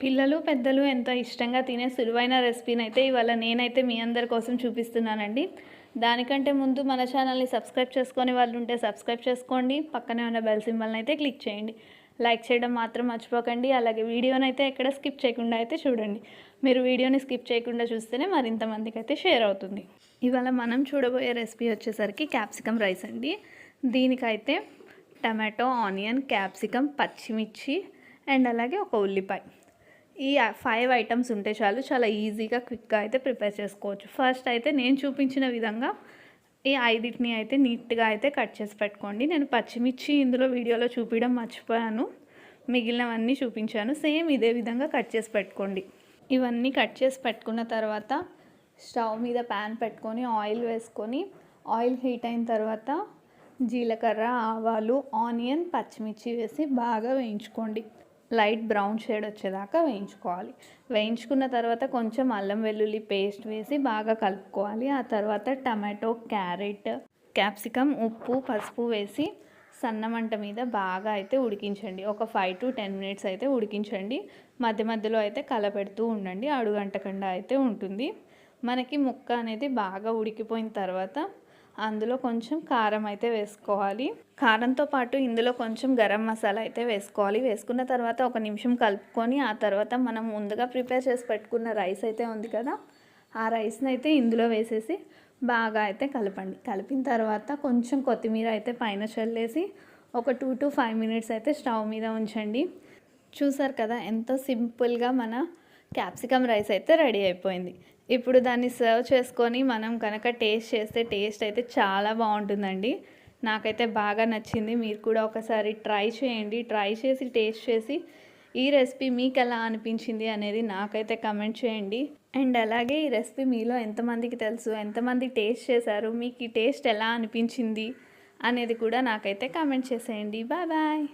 పిల్లలు పెద్దలు ఎంతో ఇష్టంగా తినే సులువైన రెసిపీని అయితే ఇవాళ నేనైతే మీ అందరి కోసం చూపిస్తున్నానండి. దానికంటే ముందు మన ఛానల్ని సబ్స్క్రైబ్ చేసుకొని వాళ్ళు ఉంటే సబ్స్క్రైబ్ చేసుకోండి. పక్కనే ఉన్న బెల్ సింబల్ని అయితే క్లిక్ చేయండి. లైక్ చేయడం మాత్రం మర్చిపోకండి. అలాగే వీడియోని అయితే ఎక్కడ స్కిప్ చేయకుండా అయితే చూడండి. మీరు వీడియోని స్కిప్ చేయకుండా చూస్తేనే మరింత మందికి అయితే షేర్ అవుతుంది. ఇవాళ మనం చూడబోయే రెసిపీ వచ్చేసరికి క్యాప్సికమ్ రైస్ అండి. దీనికైతే టమాటో ఆనియన్ క్యాప్సికమ్ పచ్చిమిర్చి అండ్ అలాగే ఒక ఉల్లిపాయ. ఈ ఫైవ్ ఐటమ్స్ ఉంటే చాలు చాలా ఈజీగా క్విక్గా అయితే ప్రిపేర్ చేసుకోవచ్చు. ఫస్ట్ అయితే నేను చూపించిన విధంగా ఈ ఐదిటిని అయితే నీట్గా అయితే కట్ చేసి పెట్టుకోండి. నేను పచ్చిమిర్చి ఇందులో వీడియోలో చూపించడం మర్చిపోయాను. మిగిలినవన్నీ చూపించాను. సేమ్ ఇదే విధంగా కట్ చేసి పెట్టుకోండి. ఇవన్నీ కట్ చేసి పెట్టుకున్న తర్వాత స్టవ్ మీద ప్యాన్ పెట్టుకొని ఆయిల్ వేసుకొని ఆయిల్ హీట్ అయిన తర్వాత జీలకర్ర ఆవాలు ఆనియన్ పచ్చిమిర్చి వేసి బాగా వేయించుకోండి. లైట్ బ్రౌన్ షేడ్ వచ్చేదాకా వేయించుకోవాలి. వేయించుకున్న తర్వాత కొంచెం అల్లం వెల్లుల్లి పేస్ట్ వేసి బాగా కలుపుకోవాలి. ఆ తర్వాత టమాటో క్యారెట్ క్యాప్సికమ్ ఉప్పు పసుపు వేసి సన్న మంట మీద బాగా అయితే ఉడికించండి. ఒక ఫైవ్ టు టెన్ మినిట్స్ అయితే ఉడికించండి. మధ్య మధ్యలో అయితే కలపెడుతూ ఉండండి. అడుగంటకుండా అయితే ఉంటుంది. మనకి ముక్క అనేది బాగా ఉడికిపోయిన తర్వాత అందులో కొంచెం కారం అయితే వేసుకోవాలి. కారంతో పాటు ఇందులో కొంచెం గరం మసాలా అయితే వేసుకోవాలి. వేసుకున్న తర్వాత ఒక నిమిషం కలుపుకొని ఆ తర్వాత మనం ముందుగా ప్రిపేర్ చేసి పెట్టుకున్న రైస్ అయితే ఉంది కదా ఆ రైస్ని అయితే ఇందులో వేసేసి బాగా అయితే కలపండి. కలిపిన తర్వాత కొంచెం కొత్తిమీర అయితే పైన చల్లేసి ఒక టూ టు ఫైవ్ మినిట్స్ అయితే స్టవ్ మీద ఉంచండి. చూసారు కదా ఎంతో సింపుల్గా మన క్యాప్సికమ్ రైస్ అయితే రెడీ అయిపోయింది. ఇప్పుడు దాన్ని సర్వ్ చేసుకొని మనం కనుక టేస్ట్ చేస్తే టేస్ట్ అయితే చాలా బాగుంటుందండి. నాకైతే బాగా నచ్చింది. మీరు కూడా ఒకసారి ట్రై చేయండి. ట్రై చేసి టేస్ట్ చేసి ఈ రెసిపీ మీకు ఎలా అనిపించింది అనేది నాకైతే కమెంట్ చేయండి. అండ్ అలాగే ఈ రెసిపీ మీలో ఎంతమందికి తెలుసు ఎంతమంది టేస్ట్ చేశారు మీకు ఈ టేస్ట్ ఎలా అనిపించింది అనేది కూడా నాకైతే కామెంట్ చేసేయండి. Bye bye.